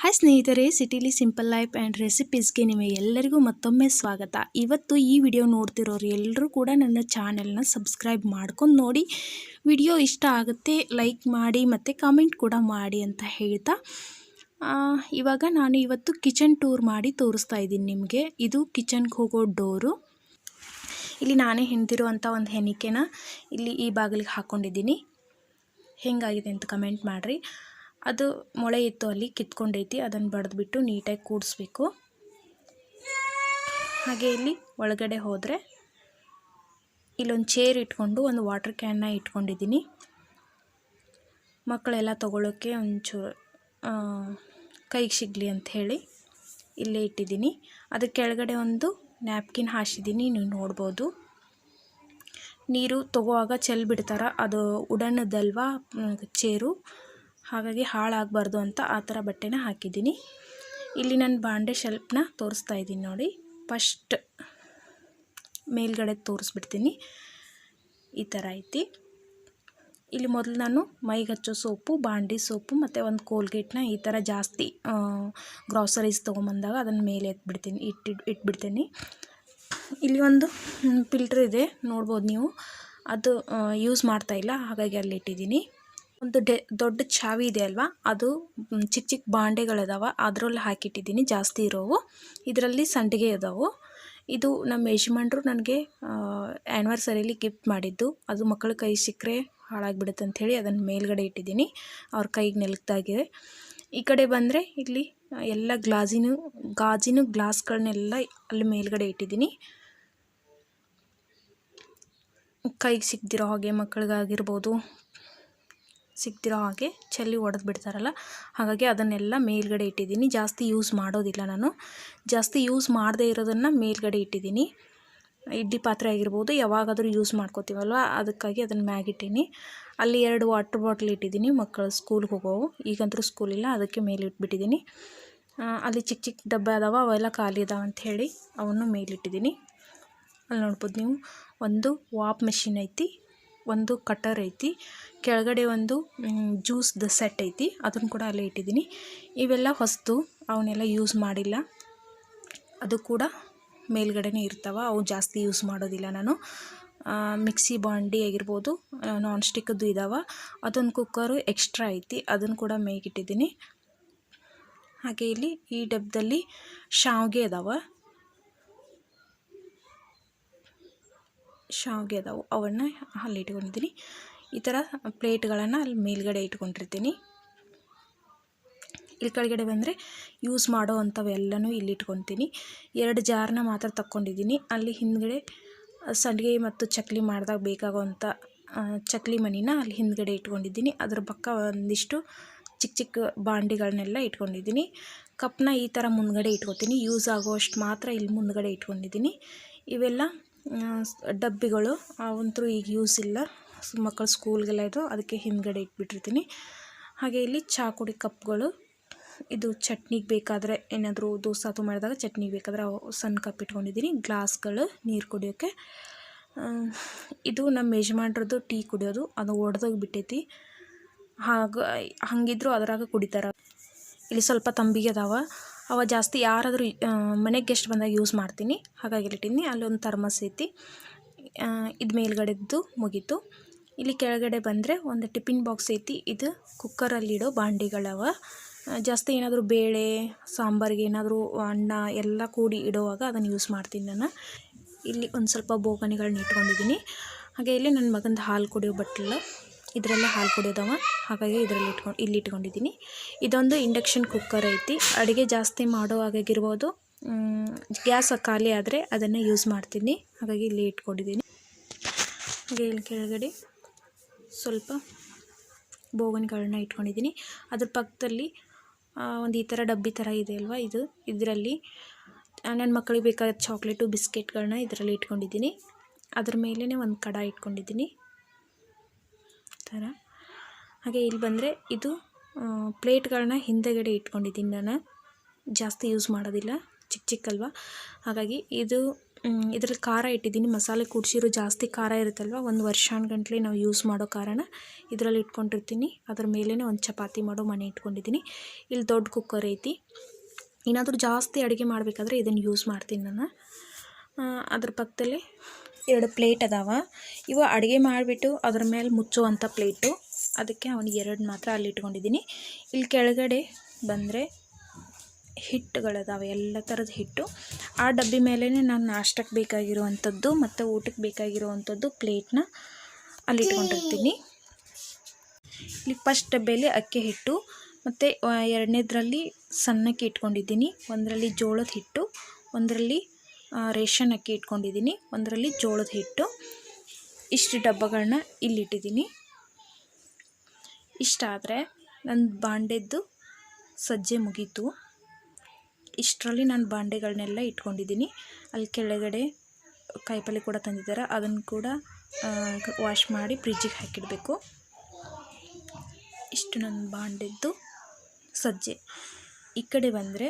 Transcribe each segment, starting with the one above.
Hi ಸ್ನೇಹಿತರೆ, ಸಿಟಿಲಿ simple life and ರೆಸಿಪೀಸ್ಗೆ ನಿಮಗೆಲ್ಲರಿಗೂ ಮತ್ತೊಮ್ಮೆ ಸ್ವಾಗತ. ಇವತ್ತು ಈ ವಿಡಿಯೋ ನೋಡ್ತಿರೋರು ಎಲ್ಲರೂ ಕೂಡ ನನ್ನ ಚಾನೆಲ್ನ ಸಬ್ಸ್ಕ್ರೈಬ್ ಮಾಡ್ಕೊಂಡು ನೋಡಿ. ವಿಡಿಯೋ ಇಷ್ಟ ಆಗುತ್ತೆ ಲೈಕ್ ಮಾಡಿ ಮತ್ತು ಕಾಮೆಂಟ್ ಕೂಡ ಮಾಡಿ ಅಂತ ಹೇಳ್ತಾ. ಇವಾಗ ನಾನು ಇವತ್ತು ಕಿಚನ್ ಟೂರ್ ಮಾಡಿ ತೋರಿಸ್ತಾ ಇದ್ದೀನಿ ನಿಮಗೆ. ಇದು ಕಿಚನ್ಗೆ ಹೋಗೋ ಡೋರು. ಇಲ್ಲಿ ನಾನೇ ಹಿಂದಿರುವಂಥ ಒಂದು ಹೆಣಿಕೆನ ಇಲ್ಲಿ ಈ ಬಾಗಿಲಿಗೆ ಹಾಕ್ಕೊಂಡಿದ್ದೀನಿ ಹೆಂಗಾಗಿದೆ ಅಂತ ಕಮೆಂಟ್ ಮಾಡಿರಿ. ಅದು ಮೊಳೆ ಇತ್ತು ಅಲ್ಲಿ, ಕಿತ್ಕೊಂಡೈತಿ. ಅದನ್ನು ಬಡಿದ್ಬಿಟ್ಟು ನೀಟಾಗಿ ಕೂಡಿಸ್ಬೇಕು. ಹಾಗೆ ಇಲ್ಲಿ ಒಳಗಡೆ ಹೋದರೆ ಇಲ್ಲೊಂದು ಚೇರ್ ಇಟ್ಕೊಂಡು, ಒಂದು ವಾಟರ್ ಕ್ಯಾನ್ನ ಇಟ್ಕೊಂಡಿದ್ದೀನಿ ಮಕ್ಕಳೆಲ್ಲ ತಗೊಳ್ಳೋಕ್ಕೆ ಒಂಚೂರು ಕೈಗೆ ಸಿಗಲಿ ಅಂತ ಹೇಳಿ ಇಲ್ಲೇ ಇಟ್ಟಿದ್ದೀನಿ ಅದಕ್ಕೆ ಕೆಳಗಡೆ ಒಂದು ನ್ಯಾಪ್ಕಿನ್ ಹಾಸಿದ್ದೀನಿ ನೀವು ನೋಡ್ಬೋದು. ನೀರು ತಗೋವಾಗ ಚೆಲ್ ಬಿಡ್ತಾರೆ. ಅದು ಉಡನ್ನದಲ್ವಾ ಚೇರು ಹಾಗಾಗಿ ಹಾಳಾಗಬಾರ್ದು ಅಂತ ಆ ಥರ ಬಟ್ಟೆನ ಹಾಕಿದ್ದೀನಿ. ಇಲ್ಲಿ ನಾನು ಬಾಂಡೆ ಶೆಲ್ಫ್ನ ತೋರಿಸ್ತಾ ಇದ್ದೀನಿ ನೋಡಿ. ಫಸ್ಟ್ ಮೇಲ್ಗಡೆ ತೋರಿಸ್ಬಿಡ್ತೀನಿ. ಈ ಥರ ಐತಿ. ಇಲ್ಲಿ ಮೊದಲು ನಾನು ಮೈಗೆ ಹಚ್ಚೋ ಸೋಪು, ಬಾಂಡಿ ಸೋಪು ಮತ್ತು ಒಂದು ಕೋಲ್ಗೇಟ್ನ ಈ ಥರ ಜಾಸ್ತಿ ಗ್ರಾಸರೀಸ್ ತೊಗೊಂಬಂದಾಗ ಅದನ್ನು ಮೇಲೆ ಎತ್ಬಿಡ್ತೀನಿ ಇಟ್ಟು ಇಟ್ಬಿಡ್ತೀನಿ. ಇಲ್ಲಿ ಒಂದು ಫಿಲ್ಟ್ರ್ ಇದೆ, ನೋಡ್ಬೋದು ನೀವು. ಅದು ಯೂಸ್ ಮಾಡ್ತಾ ಇಲ್ಲ, ಹಾಗಾಗಿ ಅಲ್ಲಿ ಇಟ್ಟಿದ್ದೀನಿ ಒಂದು ಡೆ, ದೊಡ್ಡ ಚಾವಿ ಇದೆ ಅಲ್ವಾ? ಅದು ಚಿಕ್ಕ ಚಿಕ್ಕ ಬಾಂಡೆಗಳಿದಾವ. ಅದರಲ್ಲಿ ಹಾಕಿಟ್ಟಿದ್ದೀನಿ. ಜಾಸ್ತಿ ಇರೋವು. ಇದರಲ್ಲಿ ಸಂಡಿಗೆ ಇದಾವೆ ಇದು ನಮ್ಮ ಯಜಮಾನ್ರು ನನಗೆ ಆ್ಯನಿವರ್ಸರಿಯಲ್ಲಿ ಗಿಫ್ಟ್ ಮಾಡಿದ್ದು. ಅದು ಮಕ್ಕಳ ಕೈ ಸಿಕ್ಕರೆ ಹಾಳಾಗಿಬಿಡುತ್ತೆ ಅಂಥೇಳಿ ಅದನ್ನು ಮೇಲ್ಗಡೆ ಇಟ್ಟಿದ್ದೀನಿ. ಅವ್ರ ಕೈಗೆ ನೆಲಕ್ದಾಗಿದೆ ಈ ಕಡೆ ಬಂದರೆ ಇಲ್ಲಿ, ಎಲ್ಲ ಗ್ಲಾಸಿನ, ಗಾಜಿನ ಗ್ಲಾಸ್ಗಳನ್ನೆಲ್ಲ ಅಲ್ಲಿ ಮೇಲ್ಗಡೆ ಇಟ್ಟಿದ್ದೀನಿ. ಕೈಗೆ ಸಿಗ್ದಿರೋ ಹಾಗೆ ಮಕ್ಕಳಿಗಾಗಿರ್ಬೋದು ಸಿಗ್ದಿರೋ ಹಾಗೆ ಚೆಲ್ಲಿ ಒಡೆದು ಬಿಡ್ತಾರಲ್ಲ, ಹಾಗಾಗಿ ಅದನ್ನೆಲ್ಲ ಮೇಲ್ಗಡೆ ಇಟ್ಟಿದ್ದೀನಿ. ಜಾಸ್ತಿ ಯೂಸ್ ಮಾಡೋದಿಲ್ಲ ನಾನು. ಜಾಸ್ತಿ ಯೂಸ್ ಮಾಡದೇ ಇರೋದನ್ನು ಮೇಲ್ಗಡೆ ಇಟ್ಟಿದ್ದೀನಿ. ಇಡ್ಲಿ ಪಾತ್ರೆ ಆಗಿರ್ಬೋದು, ಯಾವಾಗಾದರೂ ಯೂಸ್ ಮಾಡ್ಕೋತೀವಲ್ವ, ಅದಕ್ಕಾಗಿ ಅದನ್ನು ಮ್ಯಾಗಿಟ್ಟೀನಿ ಅಲ್ಲಿ ಎರಡು ವಾಟರ್ ಬಾಟ್ಲ್ ಇಟ್ಟಿದ್ದೀನಿ, ಮಕ್ಕಳು ಸ್ಕೂಲ್ಗೆ ಹೋಗೋವು. ಈಗಂತೂ ಸ್ಕೂಲಿಲ್ಲ ಅದಕ್ಕೆ ಮೇಲೆ ಇಟ್ಬಿಟ್ಟಿದ್ದೀನಿ. ಅಲ್ಲಿ ಚಿಕ್ಕ ಚಿಕ್ಕ ಡಬ್ಬ ಅದಾವ, ಅವೆಲ್ಲ ಖಾಲಿ ಅದಾವ ಅಂಥೇಳಿ ಅವನ್ನು ಮೇಲಿಟ್ಟಿದ್ದೀನಿ ಅಲ್ಲಿ ನೋಡ್ಬೋದು ನೀವು, ಒಂದು ವಾಪ್ ಮೆಷಿನ್ ಐತಿ. ಒಂದು ಕಟರ್ ಐತಿ. ಕೆಳಗಡೆ ಒಂದು ಜ್ಯೂಸ್ದ ಸೆಟ್ ಐತಿ. ಅದನ್ನು ಕೂಡ ಅಲ್ಲೇ ಇಟ್ಟಿದ್ದೀನಿ. ಇವೆಲ್ಲ ಹೊಸ್ತು ಅವನ್ನೆಲ್ಲ ಯೂಸ್ ಮಾಡಿಲ್ಲ. ಅದು ಕೂಡ ಮೇಲ್ಗಡೆನೇ ಇರ್ತಾವೆ. ಅವು ಜಾಸ್ತಿ ಯೂಸ್ ಮಾಡೋದಿಲ್ಲ ನಾನು. ಮಿಕ್ಸಿ ಬಾಂಡಿ ಆಗಿರ್ಬೋದು ನಾನ್ ಸ್ಟಿಕ್ಕದ್ದು ಇದಾವೆ. ಅದೊಂದು ಕುಕ್ಕರು ಎಕ್ಸ್ಟ್ರಾ ಐತಿ. ಅದನ್ನು ಕೂಡ ಮೇಗಿಟ್ಟಿದ್ದೀನಿ ಹಾಗೆ ಇಲ್ಲಿ ಈ ಡಬ್ಬದಲ್ಲಿ ಶಾವಿಗೆ ಅದಾವೆ. ಶಾವಿಗೆ ಅದಾವು, ಅವನ್ನ ಅಲ್ಲಿ ಇಟ್ಕೊಂಡಿದ್ದೀನಿ. ಈ ಥರ ಪ್ಲೇಟ್ಗಳನ್ನು ಅಲ್ಲಿ ಮೇಲ್ಗಡೆ ಇಟ್ಕೊಂಡಿರ್ತೀನಿ. ಇಲ್ಲಿ ಕೆಳಗಡೆ ಬಂದರೆ ಯೂಸ್ ಮಾಡೋ ಅಂಥವೆಲ್ಲನೂ ಇಲ್ಲಿ ಇಟ್ಕೊತೀನಿ. ಎರಡು ಜಾರನ್ನ ಮಾತ್ರ ತಕ್ಕೊಂಡಿದ್ದೀನಿ. ಅಲ್ಲಿ ಹಿಂದ್ಗಡೆ ಸಂಡಿಗೆ ಮತ್ತು ಚಕ್ಲಿ ಮಾಡಿದಾಗ ಬೇಕಾಗುವಂಥ ಚಕ್ಲಿ ಮಣಿನ ಅಲ್ಲಿ ಹಿಂದ್ಗಡೆ ಇಟ್ಕೊಂಡಿದ್ದೀನಿ. ಅದ್ರ ಪಕ್ಕ ಒಂದಿಷ್ಟು ಚಿಕ್ಕ ಚಿಕ್ಕ ಬಾಂಡಿಗಳನ್ನೆಲ್ಲ ಇಟ್ಕೊಂಡಿದ್ದೀನಿ. ಕಪ್ನ ಈ ಥರ ಮುಂದ್ಗಡೆ ಇಟ್ಕೊತೀನಿ. ಯೂಸ್ ಆಗೋಷ್ಟು ಮಾತ್ರ ಇಲ್ಲಿ ಮುಂದ್ಗಡೆ ಇಟ್ಕೊಂಡಿದ್ದೀನಿ. ಇವೆಲ್ಲ ಡಬ್ಬಿಗಳು ಅವಂತೂ ಈಗ ಯೂಸ್ ಇಲ್ಲ. ಮಕ್ಕಳು ಸ್ಕೂಲ್ಗೆಲ್ಲ ಇದು ಅದಕ್ಕೆ ಹಿಂದ್ಗಡೆ ಇಟ್ಬಿಟ್ಟಿರ್ತೀನಿ. ಹಾಗೆ ಇಲ್ಲಿ ಚಾ ಕುಡಿ ಕಪ್ಗಳು, ಇದು ಚಟ್ನಿಗೆ ಬೇಕಾದರೆ ಏನಾದರೂ ದೋಸೆ ಅದು ಮಾಡಿದಾಗ ಚಟ್ನಿಗೆ ಬೇಕಾದರೆ ಸಣ್ಣ ಕಪ್ ಇಟ್ಕೊಂಡಿದ್ದೀನಿ. ಗ್ಲಾಸ್ಗಳು, ನೀರು ಕುಡಿಯೋಕ್ಕೆ ಇದು ನಮ್ಮ ಯಜಮಾನ್ರದ್ದು ಟೀ ಕುಡಿಯೋದು, ಅದು ಒಡೆದೋಗಿ ಬಿಟ್ಟೈತಿ ಹಾಗ, ಹಂಗಿದ್ರು ಅದರಾಗ ಕುಡಿತಾರೆ. ಇಲ್ಲಿ ಸ್ವಲ್ಪ ತಂಬಿಗೆ ಅದಾವ. ಅವ ಜಾಸ್ತಿ ಯಾರಾದರೂ ಮನೆಗೆ ಗೆಸ್ಟ್ ಬಂದಾಗ ಯೂಸ್ ಮಾಡ್ತೀನಿ. ಹಾಗಾಗಿ ಇಲ್ಲಿಟ್ಟಿನಿ ಅಲ್ಲೊಂದು ಥರ್ಮಸ್ ಐತಿ. ಇದು ಮೇಲ್ಗಡೆದ್ದು ಮುಗೀತು. ಇಲ್ಲಿ ಕೆಳಗಡೆ ಬಂದರೆ ಒಂದು ಟಿಫಿನ್ ಬಾಕ್ಸ್ ಐತಿ. ಇದು ಕುಕ್ಕರಲ್ಲಿಡೋ ಬಾಂಡಿಗಳವ. ಜಾಸ್ತಿ ಏನಾದರೂ ಬೇಳೆ, ಸಾಂಬಾರಿಗೆ ಏನಾದರೂ ಅನ್ನ ಎಲ್ಲ ಕೂಡಿ ಇಡೋವಾಗ ಅದನ್ನು ಯೂಸ್ ಮಾಡ್ತೀನಿ ನಾನು. ಇಲ್ಲಿ ಒಂದು ಸ್ವಲ್ಪ ಬೋಗಣಿಗಳನ್ನ ಇಟ್ಕೊಂಡಿದ್ದೀನಿ. ಹಾಗೆ ಇಲ್ಲಿ ನನ್ನ ಮಗಂದು ಹಾಲು ಕುಡಿಯೋ ಬಟ್ಲ ಇದರಲ್ಲೇ ಹಾಲು ಕುಡಿಯೋದವ. ಹಾಗಾಗಿ ಇದರಲ್ಲಿ ಇಟ್ಕೊಂಡು ಇಲ್ಲಿ ಇಟ್ಕೊಂಡಿದ್ದೀನಿ. ಇದೊಂದು ಇಂಡಕ್ಷನ್ ಕುಕ್ಕರ್ ಐತಿ. ಅಡುಗೆ ಜಾಸ್ತಿ ಮಾಡೋ ಹಾಗಾಗಿರ್ಬೋದು. ಗ್ಯಾಸ್ ಖಾಲಿ ಆದರೆ ಅದನ್ನು ಯೂಸ್ ಮಾಡ್ತೀನಿ. ಹಾಗಾಗಿ ಇಲ್ಲಿ ಇಟ್ಕೊಂಡಿದ್ದೀನಿ. ಹಾಗೆ ಇಲ್ಲಿ ಕೆಳಗಡೆ ಸ್ವಲ್ಪ ಬೋಗನ್ಗಳನ್ನ ಇಟ್ಕೊಂಡಿದ್ದೀನಿ. ಅದ್ರ ಪಕ್ಕದಲ್ಲಿ ಒಂದು ಈ ಥರ ಡಬ್ಬಿ ಥರ ಇದೆ ಅಲ್ವಾ ಇದು? ಇದರಲ್ಲಿ ನನ್ನ ಮಕ್ಕಳಿಗೆ ಬೇಕಾದ ಚಾಕ್ಲೇಟು, ಬಿಸ್ಕೆಟ್ಗಳನ್ನ ಇದರಲ್ಲಿ ಇಟ್ಕೊಂಡಿದ್ದೀನಿ. ಅದ್ರ ಮೇಲೇ ಒಂದು ಕಡ ಇಟ್ಕೊಂಡಿದ್ದೀನಿ. ಥರ ಹಾಗೆ ಇಲ್ಲಿ ಬಂದರೆ ಇದು ಪ್ಲೇಟ್ಗಳನ್ನ ಹಿಂದೆಗಡೆ ಇಟ್ಕೊಂಡಿದ್ದೀನಿ ನಾನು. ಜಾಸ್ತಿ ಯೂಸ್ ಮಾಡೋದಿಲ್ಲ, ಚಿಕ್ಕ ಚಿಕ್ಕಲ್ವ. ಹಾಗಾಗಿ ಇದು ಇದರಲ್ಲಿ ಖಾರ ಇಟ್ಟಿದ್ದೀನಿ. ಮಸಾಲೆ ಕುಡಿಸಿರೋ ಜಾಸ್ತಿ ಖಾರ ಇರುತ್ತಲ್ವ? ಒಂದು ವರ್ಷಾನ್ಗಂಟ್ಲೆ ನಾವು ಯೂಸ್ ಮಾಡೋ ಕಾರಣ ಇದರಲ್ಲಿ ಇಟ್ಕೊಂಡಿರ್ತೀನಿ. ಅದ್ರ ಮೇಲೇ ಒಂದು ಚಪಾತಿ ಮಾಡೋ ಮನೆ ಇಟ್ಕೊಂಡಿದ್ದೀನಿ. ಇಲ್ಲಿ ದೊಡ್ಡ ಕುಕ್ಕರ್ ಐತಿ. ಏನಾದರೂ ಜಾಸ್ತಿ ಅಡುಗೆ ಮಾಡಬೇಕಾದ್ರೆ ಇದನ್ನು ಯೂಸ್ ಮಾಡ್ತೀನಿ ನಾನು. ಅದ್ರ ಪಕ್ಕದಲ್ಲಿ ಎರಡು ಪ್ಲೇಟ್ ಅದಾವ. ಇವು ಅಡುಗೆ ಮಾಡಿಬಿಟ್ಟು ಅದ್ರ ಮೇಲೆ ಮುಚ್ಚುವಂಥ ಪ್ಲೇಟು. ಅದಕ್ಕೆ ಅವನಿಗೆ ಎರಡು ಮಾತ್ರ ಅಲ್ಲಿ ಇಟ್ಕೊಂಡಿದ್ದೀನಿ. ಇಲ್ಲಿ ಕೆಳಗಡೆ ಬಂದರೆ ಹಿಟ್ಟುಗಳದಾವೆ, ಎಲ್ಲ ಥರದ ಹಿಟ್ಟು. ಆ ಡಬ್ಬಿ ಮೇಲೇ ನಾನು ನಾಷ್ಟಕ್ಕೆ ಬೇಕಾಗಿರುವಂಥದ್ದು ಮತ್ತು ಊಟಕ್ಕೆ ಬೇಕಾಗಿರುವಂಥದ್ದು ಪ್ಲೇಟ್ನ ಅಲ್ಲಿ ಇಟ್ಕೊಂಡಿರ್ತೀನಿ. ಇಲ್ಲಿ ಫಸ್ಟ್ ಡಬ್ಬಿಯಲ್ಲಿ ಅಕ್ಕಿ ಹಿಟ್ಟು, ಮತ್ತು ಎರಡನೇದ್ರಲ್ಲಿ ಸಣ್ಣಕ್ಕೆ ಇಟ್ಕೊಂಡಿದ್ದೀನಿ. ಒಂದರಲ್ಲಿ ಜೋಳದ ಹಿಟ್ಟು, ಒಂದರಲ್ಲಿ ರೇಷನ್ ಅಕ್ಕಿ ಇಟ್ಕೊಂಡಿದ್ದೀನಿ. ಒಂದರಲ್ಲಿ ಜೋಳದ ಹಿಟ್ಟು. ಇಷ್ಟು ಡಬ್ಬಗಳನ್ನ ಇಲ್ಲಿಟ್ಟಿದ್ದೀನಿ. ಇಷ್ಟಾದರೆ ನನ್ನ ಬಾಂಡೆದ್ದು ಸಜ್ಜೆ ಮುಗೀತು. ಇಷ್ಟರಲ್ಲಿ ನಾನು ಬಾಂಡೆಗಳನ್ನೆಲ್ಲ ಇಟ್ಕೊಂಡಿದ್ದೀನಿ. ಅಲ್ಲಿ ಕೆಳಗಡೆ ಕಾಯಿಪಲ್ಲೆ ಕೂಡ ತಂದಿದ್ದಾರೆ. ಅದನ್ನು ಕೂಡ ವಾಶ್ ಮಾಡಿ ಫ್ರಿಜ್ಜಿಗೆ ಹಾಕಿಡಬೇಕು. ಇಷ್ಟು ನನ್ನ ಬಾಂಡೆದ್ದು ಸಜ್ಜೆ. ಈ ಕಡೆ ಬಂದರೆ,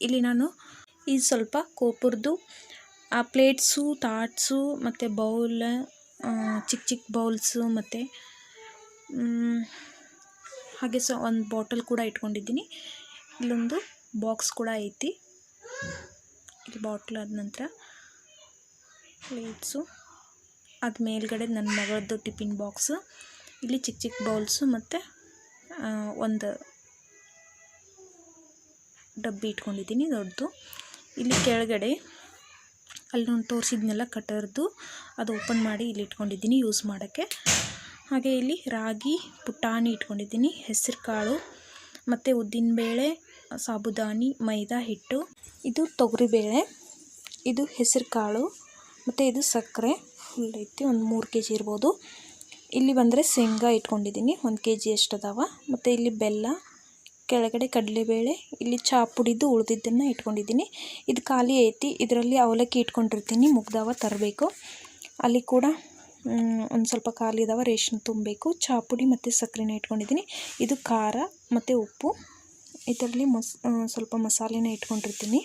ಇಲ್ಲಿ ನಾನು ಈ ಸ್ವಲ್ಪ ಕೋಪುರದ್ದು ಆ ಪ್ಲೇಟ್ಸು, ತಾಟ್ಸು, ಮತ್ತು ಬೌಲ್ ಚಿಕ್ಕ ಚಿಕ್ಕ ಬೌಲ್ಸು ಮತ್ತು ಹಾಗೆ ಸೊ ಒಂದು ಬಾಟಲ್ ಕೂಡ ಇಟ್ಕೊಂಡಿದ್ದೀನಿ. ಇಲ್ಲೊಂದು ಬಾಕ್ಸ್ ಕೂಡ ಐತಿ. ಇಲ್ಲಿ ಬಾಟ್ಲ್ ಆದ ನಂತರ ಪ್ಲೇಟ್ಸು. ಅದು ಮೇಲ್ಗಡೆ ನನ್ನ ಮಗಳದ್ದು ಟಿಫಿನ್ ಬಾಕ್ಸು. ಇಲ್ಲಿ ಚಿಕ್ಕ ಚಿಕ್ಕ ಬೌಲ್ಸು ಮತ್ತು ಒಂದು ಡಬ್ಬಿ ಇಟ್ಕೊಂಡಿದ್ದೀನಿ ದೊಡ್ಡದು. ಇಲ್ಲಿ ಕೆಳಗಡೆ ಅಲ್ಲಿ ನಾನು ತೋರಿಸಿದ್ನೆಲ್ಲ ಕಟರ್ದು ಅದು ಓಪನ್ ಮಾಡಿ ಇಲ್ಲಿ ಇಟ್ಕೊಂಡಿದ್ದೀನಿ ಯೂಸ್ ಮಾಡೋಕ್ಕೆ. ಹಾಗೆ ಇಲ್ಲಿ ರಾಗಿ, ಪುಟಾಣಿ ಇಟ್ಕೊಂಡಿದ್ದೀನಿ ಹೆಸರು ಕಾಳು ಮತ್ತು ಉದ್ದಿನಬೇಳೆ, ಸಾಬುದಾನಿ, ಮೈದಾ ಹಿಟ್ಟು, ಇದು ತೊಗರಿಬೇಳೆ, ಇದು ಹೆಸರು ಕಾಳು ಮತ್ತು ಇದು ಸಕ್ಕರೆ ಫುಲ್ ಐತಿ, ಒಂದು ಮೂರು ಕೆ ಜಿ ಇರ್ಬೋದು. ಇಲ್ಲಿ ಬಂದರೆ ಶೇಂಗಾ ಇಟ್ಕೊಂಡಿದ್ದೀನಿ, ಒಂದು ಕೆ ಜಿ ಅಷ್ಟು ಅದಾವ. ಮತ್ತು ಇಲ್ಲಿ ಬೆಲ್ಲ ಕೆಳಗಡೆ ಕಡಲೆಬೇಳೆ, ಇಲ್ಲಿ ಚಾ ಪುಡಿದು ಉಳಿದಿದ್ದನ್ನು ಇಟ್ಕೊಂಡಿದ್ದೀನಿ. ಇದು ಖಾಲಿ ಐತಿ, ಇದರಲ್ಲಿ ಅವಲಕ್ಕಿ ಇಟ್ಕೊಂಡಿರ್ತೀನಿ, ಮುಗ್ದಾವ ತರಬೇಕು. ಅಲ್ಲಿ ಕೂಡ ಒಂದು ಸ್ವಲ್ಪ ಖಾಲಿ ಇದಾವ ರೇಷನ್ ತುಂಬಬೇಕು. ಚಾ ಪುಡಿ ಮತ್ತು ಸಕ್ಕರೆನ ಇಟ್ಕೊಂಡಿದ್ದೀನಿ. ಇದು ಖಾರ ಮತ್ತು ಉಪ್ಪು. ಇದರಲ್ಲಿ ಮಸ್ ಸ್ವಲ್ಪ ಮಸಾಲೆನ ಇಟ್ಕೊಂಡಿರ್ತೀನಿ.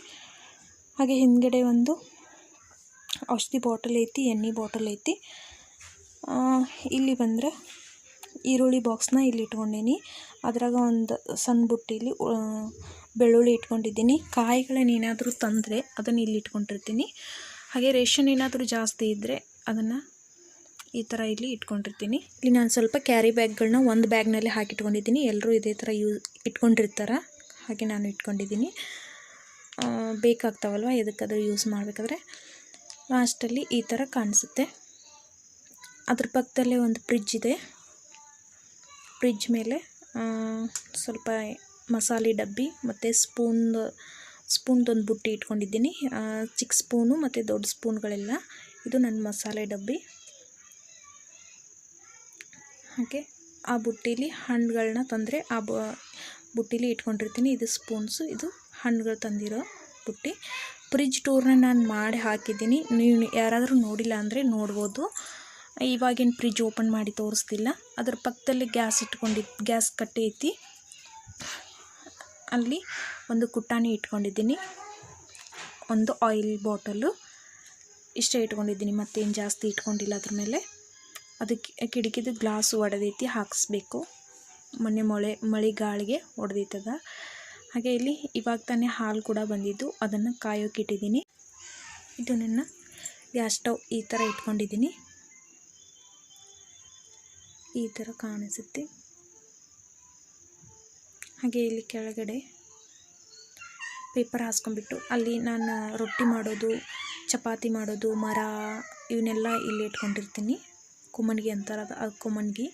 ಹಾಗೆ ಹಿಂದ್ಗಡೆ ಒಂದು ಔಷಧಿ ಬಾಟಲ್ ಐತಿ, ಎಣ್ಣೆ ಬಾಟಲ್ ಐತಿ. ಇಲ್ಲಿ ಬಂದರೆ ಈರುಳ್ಳಿ ಬಾಕ್ಸ್ನ ಇಲ್ಲಿ ಇಟ್ಕೊಂಡೀನಿ. ಅದ್ರಾಗ ಒಂದು ಸಣ್ಣ ಬುಟ್ಟಿಲಿ ಬೆಳ್ಳುಳ್ಳಿ ಇಟ್ಕೊಂಡಿದ್ದೀನಿ. ಕಾಯಿಗಳನ್ನ ಏನಾದರೂ ತಂದರೆ ಅದನ್ನು ಇಲ್ಲಿ ಇಟ್ಕೊಂಡಿರ್ತೀನಿ. ಹಾಗೆ ರೇಷನ್ ಏನಾದರೂ ಜಾಸ್ತಿ ಇದ್ದರೆ ಅದನ್ನು ಈ ಥರ ಇಲ್ಲಿ ಇಟ್ಕೊಂಡಿರ್ತೀನಿ. ಇಲ್ಲಿ ನಾನು ಸ್ವಲ್ಪ ಕ್ಯಾರಿ ಬ್ಯಾಗ್ಗಳನ್ನ ಒಂದು ಬ್ಯಾಗ್ನಲ್ಲಿ ಹಾಕಿಟ್ಕೊಂಡಿದ್ದೀನಿ ಎಲ್ಲರೂ ಇದೇ ಥರ ಯೂಸ್ ಇಟ್ಕೊಂಡಿರ್ತಾರೆ. ಹಾಗೆ ನಾನು ಇಟ್ಕೊಂಡಿದ್ದೀನಿ. ಬೇಕಾಗ್ತಾವಲ್ವ? ಎದಕ್ಕಾದ್ರೂ ಯೂಸ್ ಮಾಡಬೇಕಾದ್ರೆ ಲಾಸ್ಟಲ್ಲಿ ಈ ಥರ ಕಾಣಿಸುತ್ತೆ. ಅದ್ರ ಪಕ್ಕದಲ್ಲೇ ಒಂದು ಫ್ರಿಜ್ ಇದೆ. ಫ್ರಿಜ್ ಮೇಲೆ ಸ್ವಲ್ಪ ಮಸಾಲೆ ಡಬ್ಬಿ ಮತ್ತು ಸ್ಪೂನ್ ಸ್ಪೂನ್ದೊಂದು ಬುಟ್ಟಿ ಇಟ್ಕೊಂಡಿದ್ದೀನಿ. ಚಿಕ್ಕ ಸ್ಪೂನು ಮತ್ತು ದೊಡ್ಡ ಸ್ಪೂನ್ಗಳೆಲ್ಲ. ಇದು ನನ್ನ ಮಸಾಲೆ ಡಬ್ಬಿ. ಹಾಗೆ ಆ ಬುಟ್ಟಿಲಿ ಹಣ್ಣುಗಳನ್ನ ತಂದರೆ ಆ ಬುಟ್ಟೀಲಿ ಇಟ್ಕೊಂಡಿರ್ತೀನಿ. ಇದು ಸ್ಪೂನ್ಸು, ಇದು ಹಣ್ಣುಗಳು ತಂದಿರೋ ಬುಟ್ಟಿ. ಫ್ರಿಜ್ ಟೂರ್ನ ನಾನು ಮಾಡಿ ಹಾಕಿದ್ದೀನಿ. ನೀವು ಯಾರಾದರೂ ನೋಡಿಲ್ಲ ಅಂದರೆ ನೋಡ್ಬೋದು. ಇವಾಗಿನ ಫ್ರಿಜ್ ಓಪನ್ ಮಾಡಿ ತೋರಿಸ್ತಿಲ್ಲ. ಅದ್ರ ಪಕ್ಕದಲ್ಲಿ ಗ್ಯಾಸ್ ಇಟ್ಕೊಂಡಿದ್ದು ಗ್ಯಾಸ್ ಕಟ್ಟೆ ಐತಿ. ಅಲ್ಲಿ ಒಂದು ಕುಟ್ಟಾಣಿ ಇಟ್ಕೊಂಡಿದ್ದೀನಿ. ಒಂದು ಆಯಿಲ್ ಬಾಟಲು ಇಷ್ಟೇ ಇಟ್ಕೊಂಡಿದ್ದೀನಿ, ಮತ್ತೇನು ಜಾಸ್ತಿ ಇಟ್ಕೊಂಡಿಲ್ಲ ಅದ್ರ ಮೇಲೆ. ಅದಕ್ಕೆ ಕಿಟಕಿದು ಗ್ಲಾಸ್ ಒಡೆದೈತಿ, ಹಾಕಿಸ್ಬೇಕು. ಮೊನ್ನೆ ಮೊಳೆ ಮಳೆ ಗಾಳಿಗೆ ಒಡೆದೈತದ. ಹಾಗೆ ಇಲ್ಲಿ ಇವಾಗ ತಾನೇ ಹಾಲು ಕೂಡ ಬಂದಿದ್ದು, ಅದನ್ನು ಕಾಯೋಕೆ ಇಟ್ಟಿದ್ದೀನಿ. ಇದು ನನ್ನ ಗ್ಯಾಸ್ ಸ್ಟವ್ ಈ ಥರ ಇಟ್ಕೊಂಡಿದ್ದೀನಿ. ಈ ಥರ ಕಾಣಿಸುತ್ತೆ. ಹಾಗೆ ಇಲ್ಲಿ ಕೆಳಗಡೆ ಪೇಪರ್ ಹಾಸ್ಕೊಂಡ್ಬಿಟ್ಟು ಅಲ್ಲಿ ನಾನು ರೊಟ್ಟಿ ಮಾಡೋದು, ಚಪಾತಿ ಮಾಡೋದು, ಮರ ಇವನ್ನೆಲ್ಲ ಇಲ್ಲಿ ಇಟ್ಕೊಂಡಿರ್ತೀನಿ. ಕುಮ್ಮನ್ಗಿ ಅಂತಾರೆ ಅದು ಕುಮ್ಮನ್ಗಿ.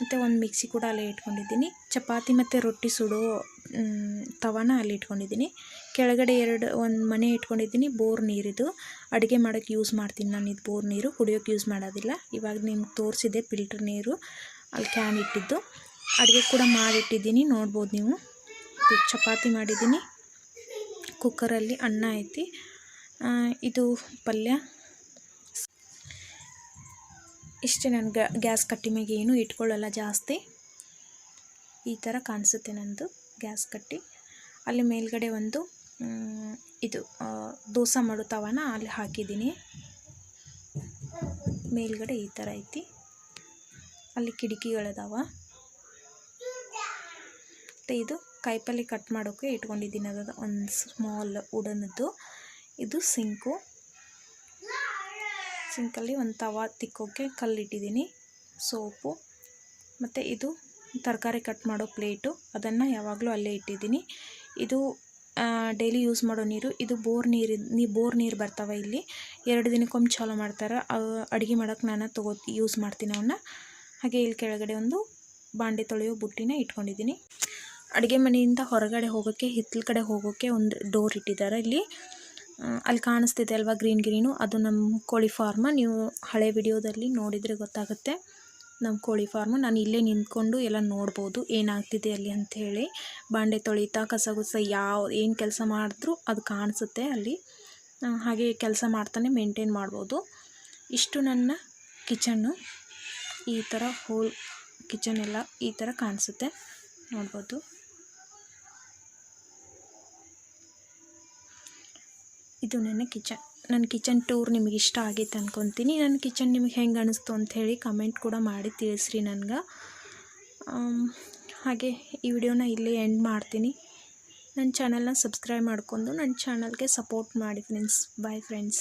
ಮತ್ತು ಒಂದು ಮಿಕ್ಸಿ ಕೂಡ ಅಲ್ಲೇ ಇಟ್ಕೊಂಡಿದ್ದೀನಿ. ಚಪಾತಿ ಮತ್ತು ರೊಟ್ಟಿ ಸುಡೋ ತವಾನ ಅಲ್ಲಿ ಇಟ್ಕೊಂಡಿದ್ದೀನಿ. ಕೆಳಗಡೆ ಎರಡು, ಒಂದು ಮನೆ ಇಟ್ಕೊಂಡಿದ್ದೀನಿ, ಬೋರ್ ನೀರಿದು. ಅಡುಗೆ ಮಾಡೋಕ್ಕೆ ಯೂಸ್ ಮಾಡ್ತೀನಿ ನಾನು ಇದು ಬೋರ್ ನೀರು. ಕುಡಿಯೋಕ್ಕೆ ಯೂಸ್ ಮಾಡೋದಿಲ್ಲ. ಇವಾಗ ನಿಮ್ಗೆ ತೋರಿಸಿದೆ ಫಿಲ್ಟರ್ ನೀರು ಅಲ್ಲಿ ಕ್ಯಾನ್ ಇಟ್ಟಿದ್ದು. ಅಡುಗೆ ಕೂಡ ಮಾಡಿಟ್ಟಿದ್ದೀನಿ, ನೋಡ್ಬೋದು ನೀವು. ಚಪಾತಿ ಮಾಡಿದ್ದೀನಿ. ಕುಕ್ಕರಲ್ಲಿ ಅನ್ನ ಐತಿ. ಇದು ಪಲ್ಯ. ಇಷ್ಟೇ ನಾನು ಗ್ಯಾಸ್ ಕಟ್ಟಿ ಏನು ಇಟ್ಕೊಳ್ಳಲ್ಲ ಜಾಸ್ತಿ. ಈ ಥರ ಕಾಣಿಸುತ್ತೆ ನನ್ನದು ಗ್ಯಾಸ್ ಕಟ್ಟಿ ಅಲ್ಲಿ ಮೇಲ್ಗಡೆ ಒಂದು ಇದು ದೋಸೆ ಮಾಡೋ ತವಾನ ಅಲ್ಲಿ ಹಾಕಿದ್ದೀನಿ. ಮೇಲ್ಗಡೆ ಈ ಥರ ಐತಿ. ಅಲ್ಲಿ ಕಿಟಕಿಗಳಿದಾವ. ಮತ್ತು ಇದು ಕಾಯಿಪಲ್ಲೆ ಕಟ್ ಮಾಡೋಕ್ಕೆ ಇಟ್ಕೊಂಡಿದ್ದೀನಿ. ಅದ ಒಂದು ಸ್ಮಾಲ್ ಉಡನದ್ದು. ಇದು ಸಿಂಕು. ಸಿಂಕಲ್ಲಿ ಒಂದು ತವ ತಿಕ್ಕೋಕ್ಕೆ ಕಲ್ಲಿಟ್ಟಿದ್ದೀನಿ. ಸೋಪು. ಮತ್ತು ಇದು ತರಕಾರಿ ಕಟ್ ಮಾಡೋ ಪ್ಲೇಟು ಅದನ್ನು ಯಾವಾಗಲೂ ಅಲ್ಲೇ ಇಟ್ಟಿದ್ದೀನಿ. ಇದು ಡೈಲಿ ಯೂಸ್ ಮಾಡೋ ನೀರು. ಇದು ಬೋರ್ ನೀರು, ನೀ, ಬೋರ್ ನೀರು ಬರ್ತಾವೆ ಇಲ್ಲಿ. ಎರಡು ದಿನಕ್ಕೊಮ್ಮೆ ಚಾಲೋ ಮಾಡ್ತಾರೆ. ಅಡುಗೆ ಮಾಡೋಕ್ಕೆ ನಾನು ತಗೋ, ಯೂಸ್ ಮಾಡ್ತೀನಿ ಅವನ್ನ ಹಾಗೆ ಇಲ್ಲಿ ಕೆಳಗಡೆ ಒಂದು ಬಾಂಡೆ ತೊಳೆಯೋ ಬುಟ್ಟಿನ ಇಟ್ಕೊಂಡಿದ್ದೀನಿ. ಅಡುಗೆ ಮನೆಯಿಂದ ಹೊರಗಡೆ ಹೋಗೋಕ್ಕೆ, ಹಿತ್ತಲ ಕಡೆ ಹೋಗೋಕ್ಕೆ ಒಂದು ಡೋರ್ ಇಟ್ಟಿದ್ದಾರೆ ಇಲ್ಲಿ. ಅಲ್ಲಿ ಕಾಣಿಸ್ತಿದೆ ಅಲ್ವಾ ಗ್ರೀನ್ ಗ್ರೀನು? ಅದು ನಮ್ಮ ಕೋಳಿ ಫಾರ್ಮ. ನೀವು ಹಳೆ ವಿಡಿಯೋದಲ್ಲಿ ನೋಡಿದರೆ ಗೊತ್ತಾಗುತ್ತೆ. ನಮ್ಮ ಕೋಳಿ ಫಾರ್ಮು ನಾನು ಇಲ್ಲೇ ನಿಂತ್ಕೊಂಡು ಎಲ್ಲ ನೋಡ್ಬೋದು ಏನಾಗ್ತಿದೆ ಅಲ್ಲಿ ಅಂಥೇಳಿ. ಬಾಂಡೆ ತೊಳಿತಾ, ಕಸ ಗುಸ ಯಾವ, ಏನು ಕೆಲಸ ಮಾಡಿದ್ರೂ ಅದು ಕಾಣಿಸುತ್ತೆ ಅಲ್ಲಿ. ಹಾಗೆ ಕೆಲಸ ಮಾಡ್ತಾನೆ ಮೇಂಟೈನ್ ಮಾಡ್ಬೋದು. ಇಷ್ಟು ನನ್ನ ಕಿಚನ್ನು ಈ ಥರ ಹೋಲ್ ಕಿಚನ್ ಎಲ್ಲ ಈ ಥರ ಕಾಣಿಸುತ್ತೆ. ನೋಡ್ಬೋದು. ಇದು ನನ್ನ ಕಿಚನ್ ನನ್ನ ಕಿಚನ್ ಟೂರ್ ನಿಮಗೆ ಇಷ್ಟ ಆಗೈತೆ ಅಂದ್ಕೊತೀನಿ ನನ್ನ ಕಿಚನ್ ನಿಮಗೆ ಹೆಂಗೆ ಅನಿಸ್ತು ಅಂಥೇಳಿ ಕಮೆಂಟ್ ಕೂಡ ಮಾಡಿ ತಿಳಿಸ್ರಿ ನನಗೆ. ಹಾಗೆ ಈ ವಿಡಿಯೋನ ಇಲ್ಲೇ ಎಂಡ್ ಮಾಡ್ತೀನಿ. ನನ್ನ ಚಾನಲ್ನ ಸಬ್ಸ್ಕ್ರೈಬ್ ಮಾಡಿಕೊಂಡು ನನ್ನ ಚಾನಲ್ಗೆ ಸಪೋರ್ಟ್ ಮಾಡಿ ಫ್ರೆಂಡ್ಸ್ ಬಾಯ್ ಫ್ರೆಂಡ್ಸ್